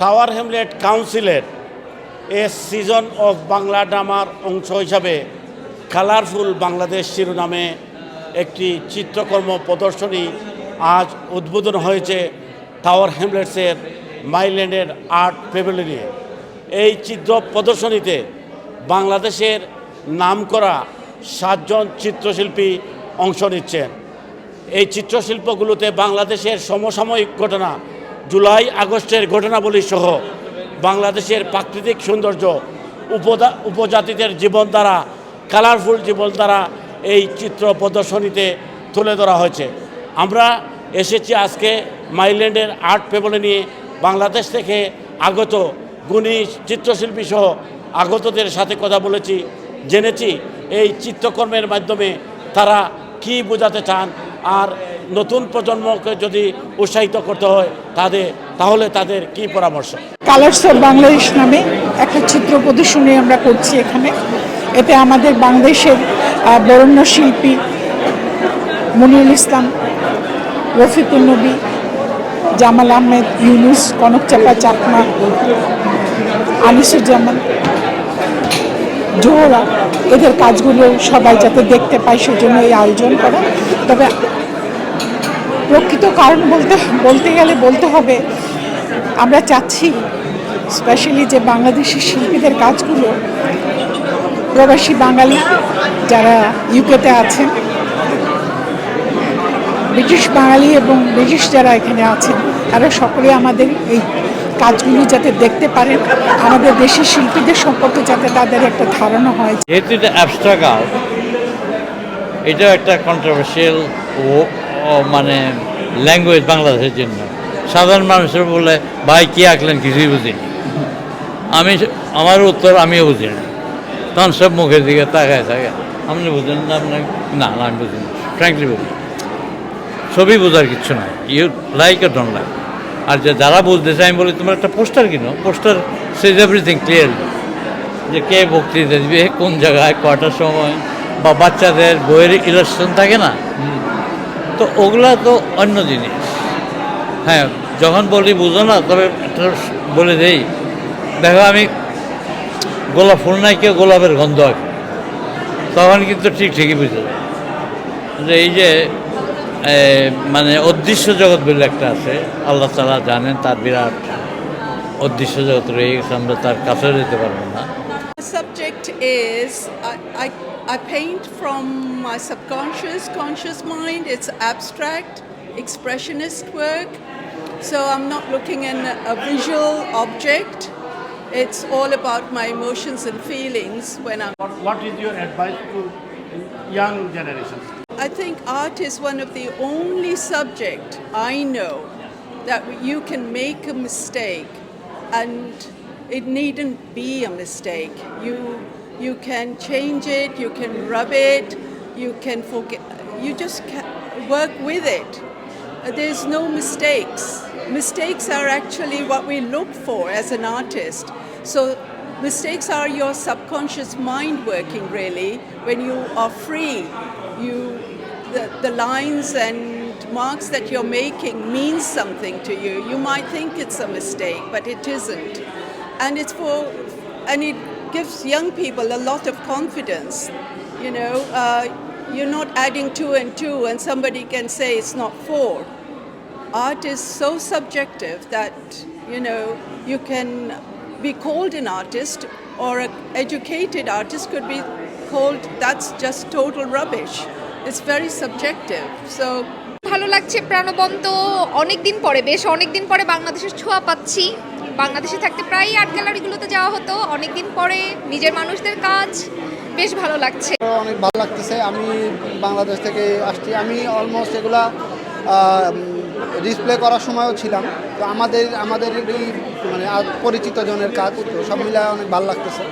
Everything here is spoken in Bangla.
টাওয়ার হ্যামলেট কাউন্সিলের এ সিজন অফ বাংলা ড্রামার অংশ হিসাবে কালারফুল বাংলাদেশ শিরোনামে একটি চিত্রকর্ম প্রদর্শনী আজ উদ্বোধন হয়েছে টাওয়ার হ্যামলেটসের মাইল্যান্ডের আর্ট প্যাভিলিয়নে এই চিত্র প্রদর্শনীতে বাংলাদেশের নামকরা সাতজন চিত্রশিল্পী অংশ নিচ্ছেন। এই চিত্রশিল্পগুলোতে বাংলাদেশের সমসাময়িক ঘটনা জুলাই আগস্টের ঘটনাবলী সহ বাংলাদেশের প্রাকৃতিক সৌন্দর্য, উপদা, উপজাতিদের জীবনধারা কালারফুল জীবনধারা এই চিত্র প্রদর্শনীতে তুলে ধরা হয়েছে। আমরা এসেছি আজকে মাইল্যান্ডের আর্ট পেবলে নিয়ে বাংলাদেশ থেকে আগত গুণী চিত্রশিল্পী সহ আগতদের সাথে কথা বলেছি, জেনেছি এই চিত্রকর্মের মাধ্যমে তারা কি বোঝাতে চান আর নতুন প্রজন্মকে যদি উৎসাহিত করতে হয় তাদের, তাহলে তাদের কি পরামর্শ? কালার্স অফ বাংলাদেশ নামে একটা চিত্র প্রদর্শনী আমরা করছি এখানে। এতে আমাদের বাংলাদেশের বরণ্য শিল্পী মনিরুল ইসলাম, রফিকুল নবী, জামাল আহমেদ, ইউনুস কনকচাপা চাকমা, আনিসুজ্জামান, জোহরা, এদের কাজগুলো সবাই যাতে দেখতে পায়, সেজন্য এই আয়োজন করা। তবে প্রকৃত কারণ বলতে বলতে গেলে বলতে হবে, আমরা চাচ্ছি স্পেশালি যে বাংলাদেশি শিল্পীদের কাজগুলো, প্রবাসী বাঙালি যারা ইউকেতে আছেন, ব্রিটিশ বাঙালি এবং ব্রিটিশ যারা এখানে আছেন, তারা সকলে আমাদের এই কাজগুলো যাতে দেখতে পারেন, আমাদের দেশের শিল্পীদের সম্পর্কে যাতে তাদের একটা ধারণা হয়। যেহেতু এটা অ্যাবস্ট্রাক্ট এটা একটা কন্ট্রোভার্সিয়াল ও ও মানে ল্যাঙ্গুয়েজ বাংলাদেশের জন্য। সাধারণ মানুষের বলে ভাই কী আঁকলেন? কিছুই বুঝিনি। আমি আমার উত্তর আমিও বুঝি না। তখন সব মুখের দিকে তাকায় থাকে আপনি বুঝেন না আপনার না না, আমি বুঝি না ফ্র্যাঙ্কলি বুঝি। ছবি বোঝার কিছু নাই। ইউ লাইক আর লাইক আর যে যারা বুঝতেছে আমি বলি তোমার একটা পোস্টার কিনো? পোস্টার সেজ এভরিথিং ক্লিয়ারলি যে কে বক্তৃতা দিবে কোন জায়গায় কটার সময়? বা বাচ্চাদের বইয়ের ইলাস্ট্রেশন থাকে না? তো ওগুলা তো অন্য জিনিস। হ্যাঁ যখন বলি বুঝো না, তবে বলে দেই। দেখো, আমি গোলাপ ফুল নাই, কেউ গোলাপের গন্ধ আঁকে। তখন কিন্তু ঠিক ঠিকই বুঝে। যায় যে এই যে মানে অদৃশ্য জগৎ বলে একটা আছে, আল্লাহ তালা জানেন, তার বিরাট অদৃশ্য জগৎ রয়ে গেছে, আমরা তার কাছে যেতে পারব না। Is I, I, I paint from my subconscious, conscious mind. It's abstract, expressionist work. So I'm not looking at a visual object. It's all about my emotions and feelings when I'm. What is your advice to young generations? I think art is one of the only subject I know that you can make a mistake and it needn't be a mistake. You you can change it, you can rub it, you can forget you just work with it. There's no mistakes. Mistakes are actually what we look for as an artist. So mistakes are your subconscious mind working really when you are free. You the, the lines and marks that you're making means something to you. You might think it's a mistake, but it isn't. And it's for and it gives young people a lot of confidence. You know, uh, you're not adding two and two, and somebody can say it's not four art is so subjective that you know you can be called an artist or an educated artist could be called that's just total rubbish it's very subjective so ভালো লাগছে প্রাণবন্ত অনেক দিন পরে বেশ অনেক দিন পরে বাংলাদেশের ছোঁয়া পাচ্ছি বাংলাদেশে থাকতে প্রায়ই আর্ট গ্যালারিগুলোতে যাওয়া হতো। অনেক দিন পরে নিজের মানুষদের কাজ বেশ ভালো লাগছে। অনেক ভালো লাগতেছে। আমি বাংলাদেশ থেকে আসছি। আমি অলমোস্ট এগুলা ডিসপ্লে করার সময়ও ছিলাম। তো আমাদের আমাদের মানে পরিচিত জনের কাজ, তো সব মিলায় অনেক ভালো লাগতেছে।